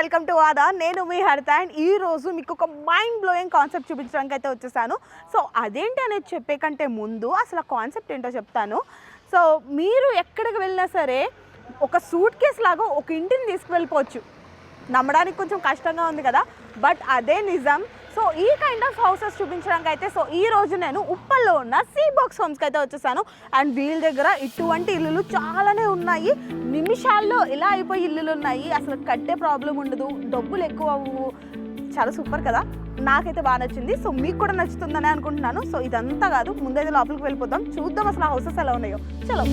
Welcome to ఆదా. నేను మీ హరిత అండ్ ఈ రోజు మీకు ఒక మైండ్ బ్లోయింగ్ కాన్సెప్ట్ చూపించడానికి అయితే వచ్చేసాను. సో అదేంటి అనేది చెప్పే కంటే ముందు అసలు ఆ కాన్సెప్ట్ ఏంటో చెప్తాను. సో మీరు ఎక్కడికి వెళ్ళినా సరే ఒక సూట్ కేస్ లాగా ఒక ఇంటిని తీసుకువెళ్ళిపోవచ్చు. నమ్మడానికి కొంచెం కష్టంగా ఉంది కదా. బట్ అదే నిజం. సో ఈ కైండ్ ఆఫ్ హౌసెస్ చూపించడానికి అయితే సో ఈ రోజు నేను ఉప్పల్లో ఉన్న సీ బాక్స్ హోమ్స్కి అయితే వచ్చేసాను. అండ్ వీళ్ళ దగ్గర ఇటువంటి ఇల్లులు చాలానే ఉన్నాయి. నిమిషాల్లో ఇలా అయిపోయి ఇల్లులు ఉన్నాయి. అసలు కట్టే ప్రాబ్లం ఉండదు. డబ్బులు ఎక్కువ అవ్వు. చాలా సూపర్ కదా. నాకైతే బాగా నచ్చింది. సో మీకు కూడా నచ్చుతుందని అనుకుంటున్నాను. సో ఇదంతా కాదు ముందైతే లోపలికి వెళ్ళిపోతాం చూద్దాం అసలు హౌసెస్ ఎలా ఉన్నాయో. చలో.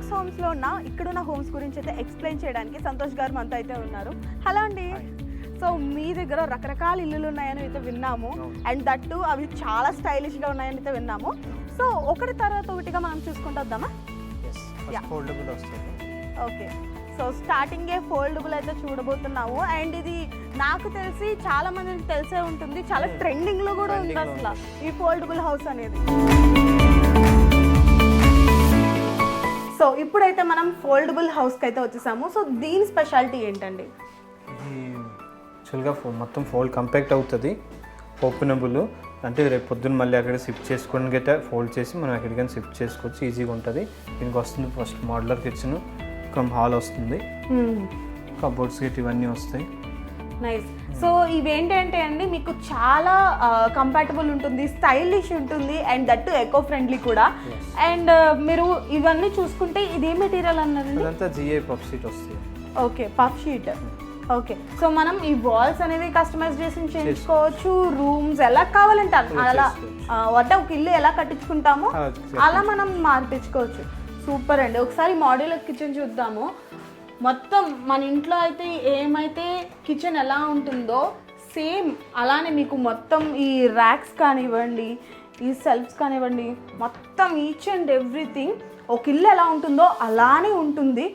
బాక్స్ హోమ్స్లో ఉన్న ఇక్కడున్న హోమ్స్ గురించి అయితే ఎక్స్ప్లెయిన్ చేయడానికి సంతోష్ గారు మనతో అయితే ఉన్నారు. హలో అండి. సో మీ దగ్గర రకరకాల ఇల్లులు ఉన్నాయని అయితే విన్నాము. అండ్ దట్టు అవి చాలా స్టైలిష్గా ఉన్నాయని అయితే విన్నాము. సో ఒకటి తర్వాత ఒకటిగా మనం చూసుకుంటూ వద్దామా? ఓకే సో స్టార్టింగే ఫోల్డబుల్ అయితే చూడబోతున్నాము. అండ్ ఇది నాకు తెలిసి చాలా మందికి తెలిసే ఉంటుంది. చాలా Hmm. ట్రెండింగ్లో కూడా ఉంది అసలు ఈ ఫోల్డబుల్ హౌస్ అనేది. ఫోల్డబుల్ హౌస్కి అయితే వచ్చేసాము. సో దీని స్పెషాలిటీ ఏంటండి? యాక్చువల్గా మొత్తం ఫోల్డ్ కంపాక్ట్ అవుతుంది. ఓపెనబుల్ అంటే రేపు పొద్దున్న మళ్ళీ అక్కడ షిఫ్ట్ చేసుకొని గట్రా ఫోల్డ్ చేసి మనం ఎక్కడికైనా షిఫ్ట్ చేసుకోవచ్చు. ఈజీగా ఉంటుంది. దీనికి వస్తుంది first modular kitchen come hall వస్తుంది. కబోర్డ్స్ గిట్ ఇవన్నీ వస్తాయి. నైస్ సో ఇవేంటంటే అండి మీకు చాలా కంపాటబుల్ ఉంటుంది స్టైలిష్ ఉంటుంది అండ్ దట్టు ఎకో ఫ్రెండ్లీ కూడా. అండ్ మీరు ఇవన్నీ చూసుకుంటే ఇది ఏ మెటీరియల్ అన్నారండి? అదంతా జిఐ పఫ్ సీట్ వస్తాయి okay puff sheet okay so మనం ఈ వాల్స్ అనేవి కస్టమైజేషన్ చేయించుకోవచ్చు రూమ్స్ ఎలా కావాలంటే అలా- అంటే ఒక ఇల్లు ఎలా కట్టించుకుంటామో అలా మనం మార్పించుకోవచ్చు. సూపర్ అండి. ఒకసారి మోడల్ కిచెన్ చూద్దాము. మొత్తం మన ఇంట్లో అయితే ఏమైతే కిచెన్ ఎలా ఉంటుందో సేమ్ అలానే మీకు మొత్తం ఈ ర్యాక్స్ కానివ్వండి ఈ సెల్ఫ్స్ కానివ్వండి మొత్తం ఈచ్ అండ్ ఎవ్రీథింగ్ ఒక ఇల్లు ఎలా ఉంటుందో అలానే ఉంటుంది.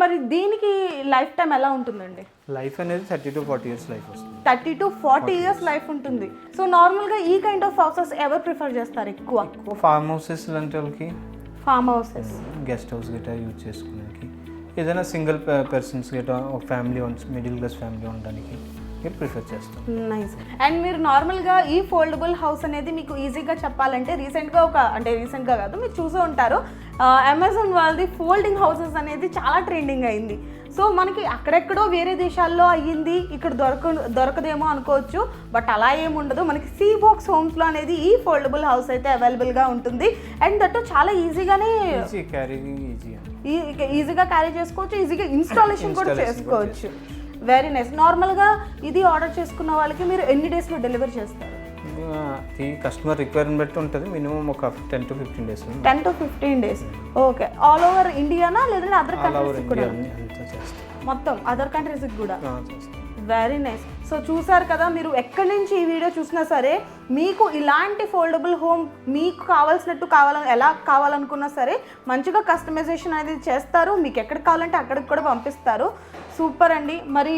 మరి దీనికి లైఫ్ టైం ఎలా ఉంటుందండి? లైఫ్ అనేది thirty to forty years life వస్తుంది. Thirty to forty years life ఉంటుంది. సో నార్మల్గా ఈ కైండ్ ఆఫ్ హౌసెస్ ఎవరు ప్రిఫర్ చేస్తారు ఎక్కువ? ఫార్మ్ హౌసెస్ లాంటి వాళ్ళకి ఫార్మ్ హౌసెస్ గెస్ట్ హౌస్ గిట్లా యూజ్ చేసుకోవడానికి ఏదైనా సింగిల్ పర్సన్స్ గిట్లా ఒక ఫ్యామిలీ మిడిల్ క్లాస్ ఫ్యామిలీ ఉండడానికి మీరు ప్రిఫర్ చేస్తాం నైస్ అండ్ మీరు నార్మల్గా ఈ ఫోల్డబుల్ హౌస్ అనేది మీకు ఈజీగా చెప్పాలంటే రీసెంట్గా ఒక అంటే రీసెంట్గా కాదు మీరు చూసే ఉంటారు. అమెజాన్ వాళ్ళది ఫోల్డింగ్ హౌసెస్ అనేది చాలా ట్రెండింగ్ అయింది. సో మనకి అక్కడెక్కడో వేరే దేశాల్లో అయ్యింది ఇక్కడ దొరక దొరకదేమో అనుకోవచ్చు బట్ అలా ఏమి ఉండదు మనకి సీ బాక్స్ హోమ్స్లో అనేది ఈ ఫోల్డబుల్ హౌస్ అయితే అవైలబుల్గా ఉంటుంది. అండ్ దట్ చాలా ఈజీగానే ఈజీగా క్యారీ చేసుకోవచ్చు ఈజీగా ఇన్స్టాలేషన్ కూడా చేసుకోవచ్చు. వెరీ నైస్ నార్మల్గా ఇది ఆర్డర్ చేసుకున్న వాళ్ళకి మీరు ఎన్ని డేస్లో డెలివరీ చేస్తారు? ఈ కస్టమర్ రిక్వైర్మెంట్ బట్టి ఉంటుంది. మినిమం ఒక ten to fifteen days ten to fifteen days okay all over Indiana లేదంటే అదర్ కంట్రీస్ కూడా? మొత్తం అదర్ కంట్రీస్కి కూడా? వెరీ నైస్ సో చూసారు కదా మీరు ఎక్కడి నుంచి ఈ వీడియో చూసినా సరే మీకు ఇలాంటి ఫోల్డబుల్ హోమ్ మీకు కావాల్సినట్టు కావాలని ఎలా కావాలనుకున్నా సరే మంచిగా కస్టమైజేషన్ అనేది చేస్తారు. మీకు ఎక్కడ కావాలంటే అక్కడికి కూడా పంపిస్తారు. సూపర్ అండి. మరి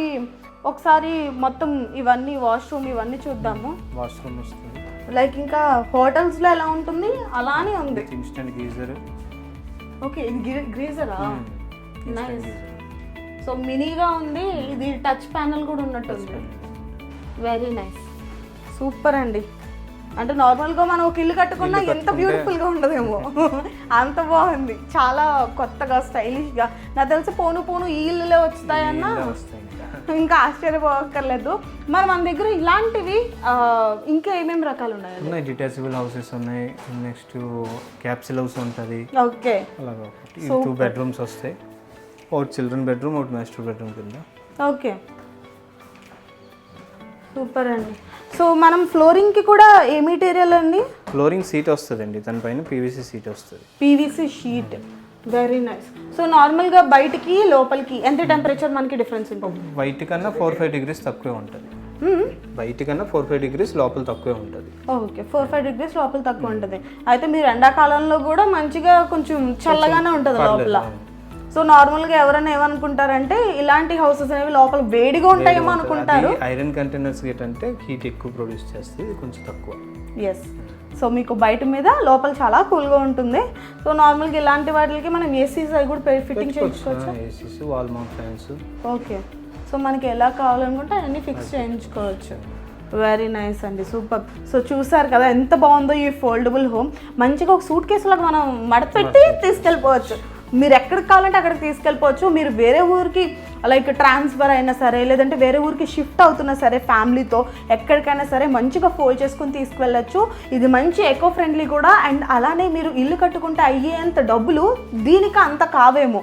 ఒకసారి మొత్తం ఇవన్నీ వాష్రూమ్ ఇవన్నీ చూద్దాము. వాష్రూమ్ వస్తుంది. లైక్ ఇంకా హోటల్స్లో ఎలా ఉంటుంది? అలానే ఉంది. ఇన్స్టెంట్ గీజర్ ఓకే ఇది గ్రీజరా నైస్ సో మినీగా ఉంది ఇది టచ్ ప్యానల్ కూడా ఉన్నట్టుంది. వెరీ నైస్ సూపర్ అండి. అంటే నార్మల్గా మనం ఒక ఇల్లు కట్టుకున్నా ఎంత బ్యూటిఫుల్గా ఉండదేమో. అంత బాగుంది. చాలా కొత్తగా స్టైలిష్గా నాకు తెలిసి పోను పోను ఈ ఇల్లులే వచ్చాయన్నా వస్తాయి. ఇంకా ఆశ్చర్యపోక్కర్లేదు. మరి మన దగ్గర ఇలాంటివి ఇంకా ఏమేమి రకాలు ఉన్నాయి ఉన్నాయి డిటాచబుల్ హౌసెస్ ఉన్నాయి. నెక్స్ట్ క్యాప్సిల్ హౌస్ ఉంటుంది. ఓకే. అలాగా టూ బెడ్రూమ్స్ వస్తాయి. ఒకటి చిల్డ్రన్ బెడ్రూమ్ ఒకటి మాస్టర్ బెడ్రూమ్ కింద. ఓకే. సూపర్ అండి. సో మనం ఫ్లోరింగ్కి కూడా ఏ మెటీరియల్ అండి? ఫ్లోరింగ్ సీట్ వస్తుందండి. దానిపైన పీవీసీ సీట్ వస్తుంది. PVC sheet very nice so నార్మల్గా బయటికి లోపలికి ఎంత టెంపరేచర్ మనకి డిఫరెన్స్ ఉంటుంది? వైట్ కన్నా ఫోర్ ఫైవ్ డిగ్రీస్ తక్కువే ఉంటుంది. బయట కన్నా ఫోర్ ఫైవ్ డిగ్రీస్ లోపల తక్కువే ఉంటుంది. ఓకే ఫోర్ ఫైవ్ డిగ్రీస్ లోపల తక్కువ ఉంటుంది. అయితే మీరు ఎండాకాలంలో కూడా మంచిగా కొంచెం చల్లగానే ఉంటుంది లోపల. సో నార్మల్గా ఎవరైనా ఏమనుకుంటారంటే ఇలాంటి హౌసెస్ అనేవి లోపల వేడిగా ఉంటాయేమో అనుకుంటారు. ఐరన్ కంటైనర్స్ ఏంటంటే హీట్ ఎక్కువ ప్రొడ్యూస్ చేస్తుంది ఇది కొంచెం తక్కువ. ఎస్ సో మీకు బయట మీద లోపల చాలా కూల్గా ఉంటుంది. సో నార్మల్గా ఇలాంటి వాటికి మనం ఏసీస్ అవి కూడా ఫిట్టింగ్ చేయించుకోవచ్చు? ACs wall mount fans okay. So మనకి ఎలా కావాలనుకుంటే అన్నీ ఫిక్స్ చేయించుకోవచ్చు. వెరీ నైస్ అండి. సూపర్ సో చూసారు కదా ఎంత బాగుందో ఈ ఫోల్డబుల్ హోమ్ మంచిగా ఒక సూట్ కేసులకు మనం మడపెట్టి. తీసుకెళ్ళిపోవచ్చు. మీరు ఎక్కడికి కావాలంటే అక్కడికి తీసుకెళ్ళిపోవచ్చు. మీరు వేరే ఊరికి లైక్ ట్రాన్స్ఫర్ అయినా సరే లేదంటే వేరే ఊరికి షిఫ్ట్ అవుతున్నా సరే ఫ్యామిలీతో ఎక్కడికైనా సరే మంచిగా ఫోల్డ్ చేసుకుని తీసుకువెళ్ళచ్చు ఇది మంచి ఎకో ఫ్రెండ్లీ కూడా. అండ్ అలానే మీరు ఇల్లు కట్టుకుంటే అయ్యేంత డబ్బులు దీనికి అంత కావేమో.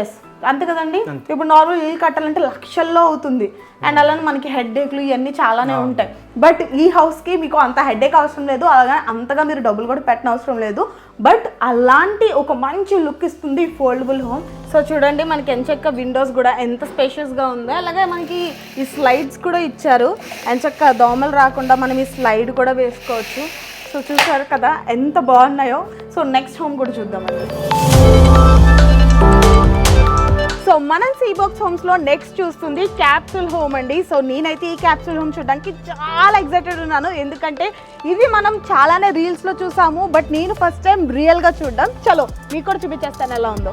ఎస్ అంతే కదండి? ఇప్పుడు నార్మల్ ఇల్లు కట్టాలంటే లక్షల్లో అవుతుంది. అండ్ అలానే మనకి హెడ్ ఏక్లు ఇవన్నీ చాలానే ఉంటాయి. బట్ ఈ హౌస్కి మీకు అంత హెడ్ ఏక్ అవసరం లేదు. అలాగే అంతగా మీరు డబ్బులు కూడా పెట్టిన అవసరం లేదు. బట్ అలాంటి ఒక మంచి లుక్ ఇస్తుంది ఫోల్డబుల్ హోమ్. సో చూడండి మనకి ఎంచక్క విండోస్ కూడా ఎంత స్పేషియస్గా ఉందో. అలాగే మనకి ఈ స్లైడ్స్ కూడా ఇచ్చారు. ఎంచక్క దోమలు రాకుండా మనం ఈ స్లైడ్ కూడా వేసుకోవచ్చు. సో చూసారు కదా ఎంత బాగున్నాయో. సో నెక్స్ట్ హోమ్ కూడా చూద్దామండి. సో మనం సీ బాక్స్ హోమ్స్లో నెక్స్ట్ చూస్తుంది క్యాప్సూల్ హోమ్ అండి. సో నేనైతే ఈ క్యాప్సూల్ హోమ్ చూడడానికి చాలా ఎక్సైటెడ్ ఉన్నాను. ఎందుకంటే ఇది మనం చాలానే రీల్స్లో చూసాము. బట్ నేను ఫస్ట్ టైం రియల్గా చూడడం. చలో మీకు కూడా చూపించేస్తాను ఎలా ఉందో.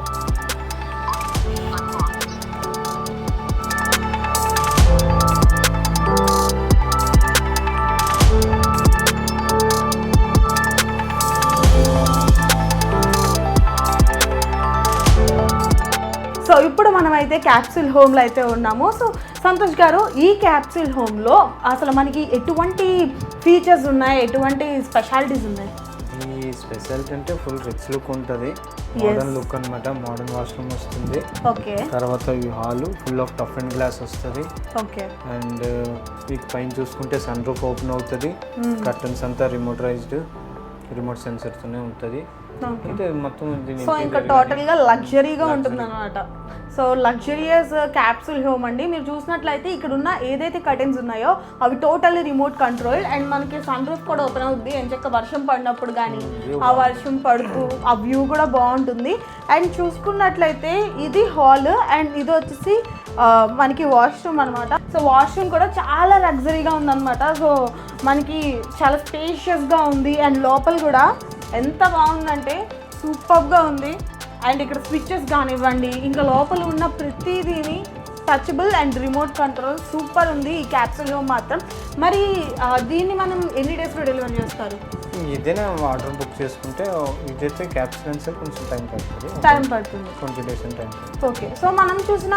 సో ఇప్పుడు మనం అయితే క్యాప్సూల్ హోమ్లో అయితే ఉన్నాము. సో సంతోష్ గారు ఈ క్యాప్సూల్ హోమ్లో అసలు మనకి ఎటువంటి ఫీచర్స్ ఉన్నాయి? ఎటువంటి స్పెషాలిటీస్ ఉన్నాయి? ఈ స్పెషాలిటీ అంటే ఫుల్ రిచ్ లుక్ ఉంటుంది. మోడర్న్ లుక్ అన్నమాట. మోడర్న్ వాష్రూమ్ వస్తుంది. ఓకే. తర్వాత ఈ hall full of tough and glass వస్తుంది. ఓకే. అండ్ మీకు పైన చూసుకుంటే సన్ రూఫ్ ఓపెన్ అవుతుంది. కర్టన్స్ అంతా రిమోటరైజ్డ్ రిమోట్ సెన్సర్తోనే ఉంటుంది. అంటే మొత్తం సో ఇంకా టోటల్గా లగ్జరీగా ఉంటుంది అనమాట సో లగ్జరియస్ క్యాప్సూల్ హోమ్ అండి. మీరు చూసినట్లయితే ఇక్కడ ఉన్న ఏదైతే కర్టెన్స్ ఉన్నాయో అవి టోటల్లీ రిమోట్ కంట్రోల్ అండ్ మనకి సన్ రూఫ్ కూడా ఓపెన్ అవుద్ది. ఎంచక్క వర్షం పడినప్పుడు కానీ ఆ వర్షం పడుతూ ఆ వ్యూ కూడా బాగుంటుంది. అండ్ చూసుకున్నట్లయితే ఇది హాల్ అండ్ ఇది వచ్చేసి ఆ, మనకి వాష్రూమ్ అనమాట సో వాష్రూమ్ కూడా చాలా లగ్జరీగా ఉందన్నమాట. సో మనకి చాలా స్పేషియస్గా ఉంది. అండ్ లోపల కూడా ఎంత బాగుందంటే సూపర్గా ఉంది. అండ్ ఇక్కడ స్విచ్చెస్ కానివ్వండి ఇంకా లోపల ఉన్న ప్రతిదీని touchable and remote control super ఉంది. ఈ క్యాప్సూల్ హోమ్ మాత్రం. మరి దీన్ని మనం ఎన్ని డేస్లో డెలివరీ చేస్తారు? ఇదేనా ఆర్డర్ బుక్ చేసుకుంటే ఇదైతే క్యాప్సికన్స్ కొంచెం టైం పడుతుంది. టైం పడుతుంది. Twenty days time okay so మనం చూసిన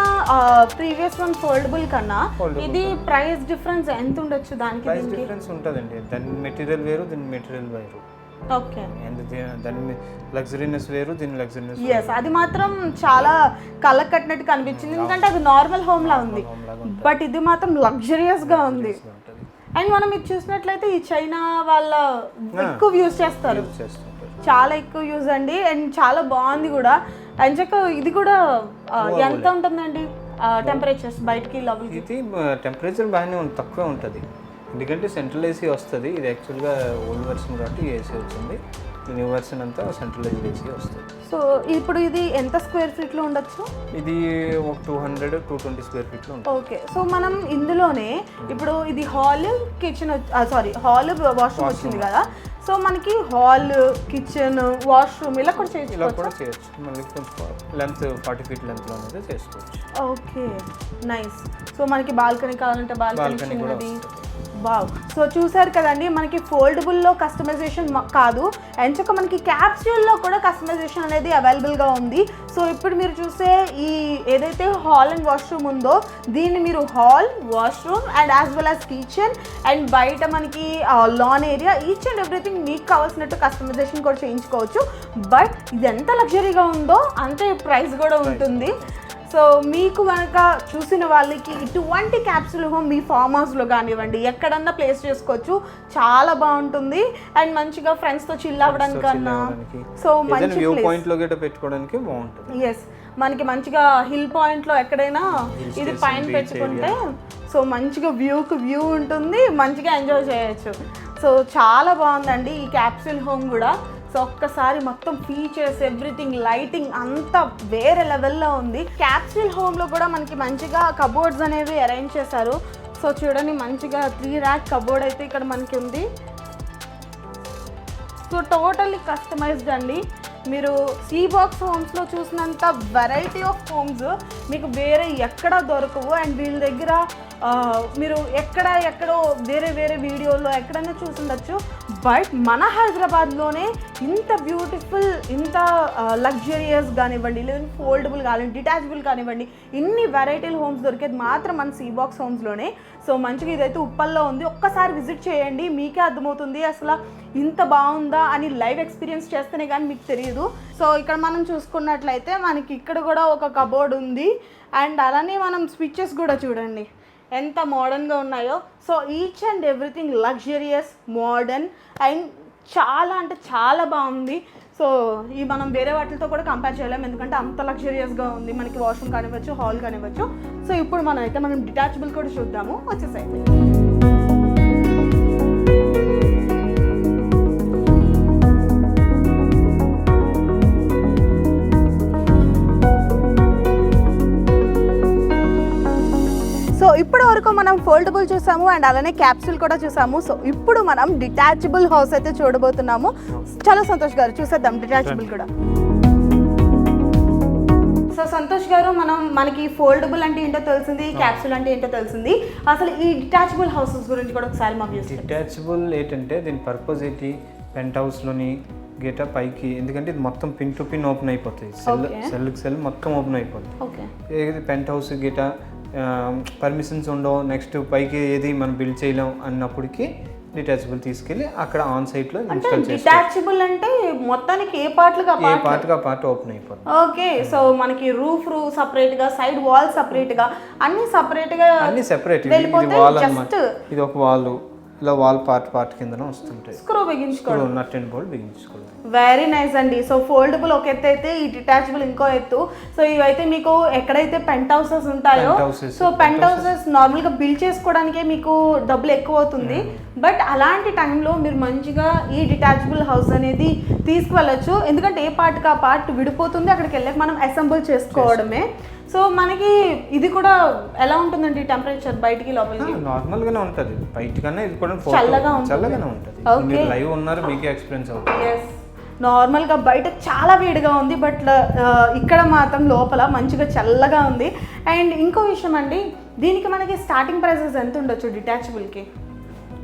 ప్రీవియస్ వన్ ఫోల్డబుల్ కన్నా ఇది ప్రైస్ డిఫరెన్స్ ఎంత ఉండొచ్చు దానికి ప్రైస్ డిఫరెన్స్ ఉంటుందండి. దాని మెటీరియల్ వేరు దీని మెటీరియల్ వేరు. ఓకే అండ్ దాని లగ్జరీనెస్ వేరు దీని లగ్జరీనెస్ ఎస్ అది మాత్రం చాలా కళ్ళకు కట్టినట్టు కనిపించింది. ఎందుకంటే అది నార్మల్ హోమ్ లా ఉంది. బట్ ఇది మాత్రం లగ్జరియస్గా ఉంది. అండ్ మనం ఇది చూసినట్లయితే ఈ చైనా వాళ్ళ ఎక్కువ యూజ్ చేస్తారు. చాలా ఎక్కువ యూజ్ అండి. అండ్ చాలా బాగుంది కూడా. అండ్ చెక్క ఇది కూడా ఎంత ఉంటుందండి? టెంపరేచర్స్ బయటికి లోపలికి ఇది టెంపరేచర్ బాగానే తక్కువే ఉంటుంది. ఎందుకంటే సెంట్రల్ ఏసీ వస్తుంది. ఇది యాక్చువల్గా ఓల్డ్ వెర్షన్ కాబట్టి ఏసీ వచ్చింది. న్యూ వెర్షన్ అంతా సెంట్రలైజ్డ్ ఏసీ వస్తుంది. సో ఇప్పుడు ఇది ఎంత స్క్వేర్ ఫీట్లో ఉండొచ్చు? ఇది ఒక two hundred two twenty square ఫీట్లో ఉంటుంది. ఓకే. సో మనం ఇందులోనే ఇప్పుడు ఇది hall kitchen sorry hall washroom వచ్చింది కదా. సో మనకి హాల్ కిచెన్ వాష్రూమ్ ఇలా కూడా ఇలా చేసుకోవచ్చు కూడా చేయొచ్చు. మళ్ళీ కొంచెం లెంత్ ఫార్టీ ఫీట్ లెంత్లో అనేది చేసుకోవచ్చు. ఓకే. నైస్. సో మనకి బాల్కనీ కావాలంటే బాల్కనీ కూడా. వావ్. సో చూసారు కదండి మనకి ఫోల్డబుల్లో కస్టమైజేషన్ కాదు. ఎంచక మనకి క్యాప్స్యూల్లో కూడా కస్టమైజేషన్ అనేది అవైలబుల్గా ఉంది. సో ఇప్పుడు మీరు చూసే ఈ ఏదైతే హాల్ అండ్ వాష్రూమ్ ఉందో దీన్ని మీరు hall washroom and as well as kitchen and బయట మనకి lawn area each and everything మీకు కావాల్సినట్టు కస్టమైజేషన్ కూడా చేయించుకోవచ్చు. బట్ ఇది ఎంత లగ్జరీగా ఉందో అంతే ప్రైస్ కూడా ఉంటుంది. సో మీకు కనుక చూసిన వాళ్ళకి ఇటువంటి క్యాప్సూల్ హోమ్ మీ ఫామ్ హౌస్లో కానివ్వండి ఎక్కడన్నా ప్లేస్ చేసుకోవచ్చు. చాలా బాగుంటుంది. అండ్ మంచిగా ఫ్రెండ్స్తో చిల్ అవ్వడానికన్నా సో ఏదైనా మంచి పాయింట్లో పెట్టుకోవడానికి బాగుంటుంది. ఎస్ మనకి మంచిగా హిల్ పాయింట్లో ఎక్కడైనా ఇది పైన పెట్టుకుంటే సో మంచిగా వ్యూకి వ్యూ ఉంటుంది. మంచిగా ఎంజాయ్ చేయొచ్చు. సో చాలా బాగుందండి ఈ క్యాప్సూల్ హోమ్ కూడా. సో ఒక్కసారి మొత్తం ఫీచర్స్ ఎవ్రీథింగ్ లైటింగ్ అంతా వేరే లెవెల్లో ఉంది. క్యాప్సిల్ హోమ్లో కూడా మనకి మంచిగా కబోర్డ్స్ అనేవి అరేంజ్ చేశారు. సో చూడండి మంచిగా త్రీ ర్యాక్ కబోర్డ్ అయితే ఇక్కడ మనకి ఉంది. సో టోటల్లీ కస్టమైజ్డ్ అండి. మీరు సీ బాక్స్ హోమ్స్లో చూసినంత వెరైటీ ఆఫ్ హోమ్స్ మీకు వేరే ఎక్కడ దొరకవు. అండ్ వీళ్ళ దగ్గర మీరు ఎక్కడ ఎక్కడో వేరే వేరే వీడియోలో ఎక్కడైనా చూసుండొచ్చు బట్ మన హైదరాబాద్లోనే ఇంత బ్యూటిఫుల్ ఇంత లగ్జరియస్ కానివ్వండి లేదా ఫోల్డబుల్ కానివ్వండి డిటాచబుల్ కానివ్వండి ఇన్ని వెరైటీల హోమ్స్ దొరికేది మాత్రం మన సీ బాక్స్ హోమ్స్లోనే. సో మంచిగా ఇదైతే ఉప్పల్లో ఉంది. ఒక్కసారి విజిట్ చేయండి మీకే అర్థమవుతుంది అసలు ఇంత బాగుందా అని లైవ్ ఎక్స్పీరియన్స్ చేస్తేనే కానీ మీకు తెలియదు సో ఇక్కడ మనం చూసుకున్నట్లయితే మనకి ఇక్కడ కూడా ఒక కబోర్డ్ ఉంది. అండ్ అలానే మనం స్విచ్చెస్ కూడా చూడండి. ఎంత మోడర్న్గా ఉన్నాయో. So each and everything luxurious modern and చాలా అంటే చాలా బాగుంది. సో ఈ మనం వేరే వాటితో కూడా కంపేర్ చేయలేము. ఎందుకంటే అంత లగ్జరియస్గా ఉంది. మనకి వాష్రూమ్ కానివ్వచ్చు హాల్ కానివ్వచ్చు. సో ఇప్పుడు మనం అయితే మనం డిటాచబుల్ కూడా చూద్దాము. వచ్చేసైతే వరకు మనం ఫోల్డబుల్ చూసాము అండ్ అలానే క్యాప్సూల్ కూడా చూసాము. సో ఇప్పుడు మనం డిటాచబుల్ హౌస్ అయితే చూడబోతున్నాము. చాలా సంతోష్ గారు చూసేద్దాం డిటాచబుల్ కూడా. సో సంతోష్ గారు మనం మనకి ఫోల్డబుల్ అంటే ఏంటో తెలిసింది క్యాప్సూల్ అంటే ఏంటో తెలిసింది. అసలు ఈ డిటాచబుల్ హౌసెస్ గురించి కూడా ఒకసారి మాకు డిటాచబుల్ ఏంటంటే దీని పర్పస్ ఏంటి? పెంట్ హౌస్లోని గేట పైకి ఎందుకంటే ఇది మొత్తం పిన్ టు పిన్ ఓపెన్ అయిపోతుంది సెల్. సెల్కి సెల్ మొత్తం ఓపెన్ అయిపోతుంది పెంట్ హౌస్ గిట పర్మిషన్స్ ఉండవు. నెక్స్ట్ పైకి ఏది మనం బిల్డ్ చేయలేం అన్నప్పటికి డిటాచబుల్ తీసుకెళ్ళి అక్కడ ఆన్ సైట్లో అంటే ఇన్స్టాల్ చేస్తాం డిటాచబుల్ అంటే మొత్తానికి ఏ పార్ట్లుగా ఏ పార్ట్గా పార్ట్ ఓపెన్ అయిపోతుంది ఓకే సో మనకి రూఫ్ రూ సపరేట్గా సైడ్ వాల్ సపరేట్గా అన్ని సపరేట్గా అన్ని సెపరేట్ ఇది వాల్ అన్నమాట ఇది ఒక వాల్ ఇలా వాల్ పార్ట్ పార్ట్ కిందన వస్తుంటాయి. స్క్రూ బిగించుకోవడం. నట్ అండ్ బోల్డ్ బిగించుకోవాలి వెరీ నైస్ అండి. సో ఫోల్డబుల్ ఒక ఎత్తు అయితే ఈ డిటాచబుల్ ఇంకో ఎత్తు. సో ఇవైతే మీకు ఎక్కడైతే పెంట్ హౌసెస్ ఉంటాయో సో పెంట్ హౌసెస్ నార్మల్గా బిల్డ్ చేసుకోవడానికే మీకు డబ్బులు ఎక్కువ అవుతుంది. బట్ అలాంటి టైంలో మీరు మంచిగా ఈ డిటాచబుల్ హౌస్ అనేది తీసుకువెళ్ళొచ్చు. ఎందుకంటే ఏ పార్ట్కి ఆ పార్ట్ విడిపోతుంది అక్కడికి వెళ్ళాక మనం అసెంబుల్ చేసుకోవడమే. సో మనకి ఇది కూడా ఎలా ఉంటుందండి టెంపరేచర్ బయటికి లోపలికి? నార్మల్ గానే ఉంటది. బయట కన్నా ఇది కూడా చల్లగా ఉంటుంది. చల్లగానే ఉంటది. మీరు లైవ్ ఉన్నారు మీకే ఎక్స్పీరియన్స్ అవుతుంది. నార్మల్గా బయట చాలా వేడిగా ఉంది బట్ ఇక్కడ మాత్రం లోపల మంచిగా చల్లగా ఉంది. అండ్ ఇంకో విషయం అండి దీనికి మనకి స్టార్టింగ్ ప్రైసెస్ ఎంత ఉండొచ్చు డిటాచబుల్కి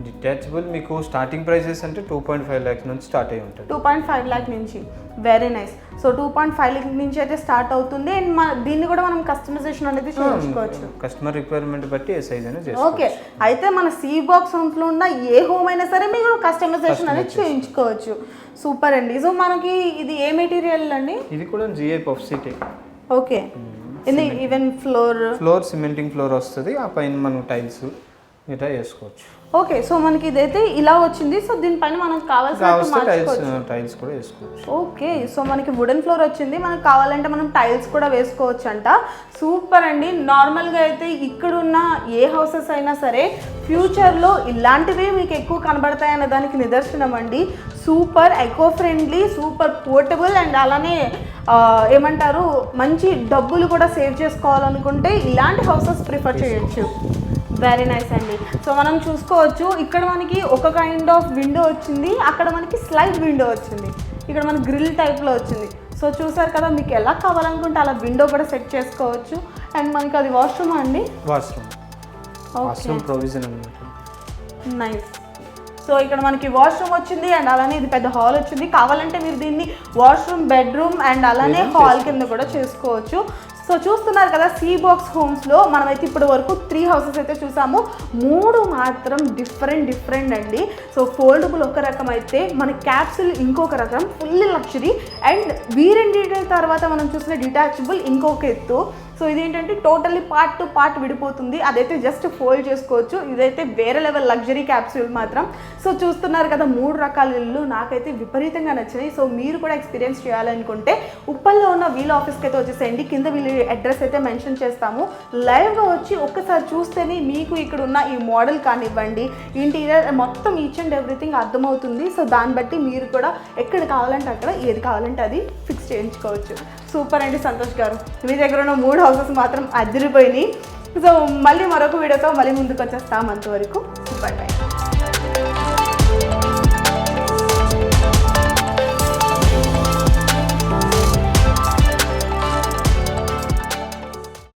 డిటాచబుల్ మీకు స్టార్టింగ్ ప్రైసెస్ అంటే టూ పాయింట్ ఫైవ్ ల్యాక్స్ నుంచి స్టార్ట్ అయి ఉంటుంది. టూ పాయింట్ ఫైవ్ ల్యాక్ నుంచి. Very nice so two point five lakh నుంచి అయితే స్టార్ట్ అవుతుంది. అండ్ మన దీన్ని కూడా మనం కస్టమైజేషన్ అనేది చేయించుకోవచ్చు. కస్టమర్ రిక్వైర్మెంట్ బట్టి ఏ సైజ్ అనేది చేసుకోవచ్చు. ఓకే అయితే మన సీ బాక్స్ హోమ్స్లో ఉన్న ఏ హోమ్ అయినా సరే మీరు కస్టమైజేషన్ అనేది చేయించుకోవచ్చు. సూపర్ అండి. సో మనకి ఇది ఏ మెటీరియల్ అండి? ఇది కూడా GI puff సీటే okay even floor floor cementing floor వస్తుంది. ఆ పైన మనం టైల్స్ ఇట్లా వేసుకోవచ్చు. ఓకే సో మనకి ఇదైతే ఇలా వచ్చింది సో దీనిపైన మనకు కావాల్సిన టైల్స్ కూడా వేసుకోవచ్చు. ఓకే సో మనకి వుడెన్ ఫ్లోర్ వచ్చింది మనకు కావాలంటే మనం టైల్స్ కూడా వేసుకోవచ్చు అంట సూపర్ అండి. నార్మల్గా అయితే ఇక్కడున్న ఏ హౌసెస్ అయినా సరే ఫ్యూచర్లో ఇలాంటివే మీకు ఎక్కువ కనబడతాయన్న దానికి నిదర్శనం అండి. Super eco friendly super portable and అలానే ఏమంటారు మంచి డబ్బులు కూడా సేవ్ చేసుకోవాలనుకుంటే ఇలాంటి హౌసెస్ ప్రిఫర్ చేయొచ్చు. వెరీ నైస్ అండి. సో మనం చూసుకోవచ్చు ఇక్కడ మనకి ఒక కైండ్ ఆఫ్ విండో వచ్చింది అక్కడ మనకి స్లైడ్ విండో వచ్చింది. ఇక్కడ మన గ్రిల్ టైప్లో వచ్చింది. సో చూసారు కదా మీకు ఎలా కావాలనుకుంటే అలా విండో కూడా సెట్ చేసుకోవచ్చు. అండ్ మనకి అది వాష్రూమ్ అండి? వాష్రూమ్ ఓకే వాష్రూమ్ ప్రొవిజన్ అనమాట నైస్ సో ఇక్కడ మనకి వాష్రూమ్ వచ్చింది అండ్ అలానే ఇది పెద్ద హాల్ వచ్చింది. కావాలంటే మీరు దీన్ని వాష్రూమ్ బెడ్రూమ్ అండ్ అలానే హాల్ కింద కూడా చేసుకోవచ్చు. సో చూస్తున్నారు కదా సీ బాక్స్ హోమ్స్లో మనమైతే ఇప్పటి వరకు త్రీ హౌసెస్ అయితే చూసాము. మూడు మాత్రం డిఫరెంట్ డిఫరెంట్ అండి. సో ఫోల్డబుల్ ఒక రకం అయితే మన క్యాప్సుల్ ఇంకొక రకం ఫుల్ లక్షరీ అండ్ వీరెండి తర్వాత మనం చూసిన డిటాచబుల్ ఇంకొక ఎత్తు. సో ఇదేంటంటే టోటల్లీ పార్ట్ టు పార్ట్ విడిపోతుంది. అదైతే జస్ట్ ఫోల్డ్ చేసుకోవచ్చు. ఇదైతే వేరే లెవెల్ లగ్జరీ క్యాప్సూల్ మాత్రం. సో చూస్తున్నారు కదా మూడు రకాల ఇల్లు నాకైతే విపరీతంగా నచ్చినాయి. సో మీరు కూడా ఎక్స్పీరియన్స్ చేయాలనుకుంటే ఉప్పల్లో ఉన్న వీల్ ఆఫీస్కి అయితే వచ్చేసేయండి. కింద వీళ్ళ అడ్రస్ అయితే మెన్షన్ చేస్తాము. లైవ్గా వచ్చి ఒక్కసారి చూస్తేనే మీకు ఇక్కడ ఉన్న ఈ మోడల్ కానివ్వండి ఇంటీరియర్ మొత్తం ఈచ్ అండ్ ఎవ్రీథింగ్ అర్థమవుతుంది. సో దాన్ని బట్టి మీరు కూడా ఎక్కడ కావాలంటే అక్కడ ఏది కావాలంటే అది ఫిక్స్ చేయించుకోవచ్చు. సూపర్ అండి సంతోష్ గారు. మీ దగ్గర ఉన్న మూడు హౌసెస్ మాత్రం అదిరిపోయినాయి. సో మళ్ళీ మరొక వీడియోతో మళ్ళీ ముందుకు వచ్చేస్తాం అంతవరకు. Super bye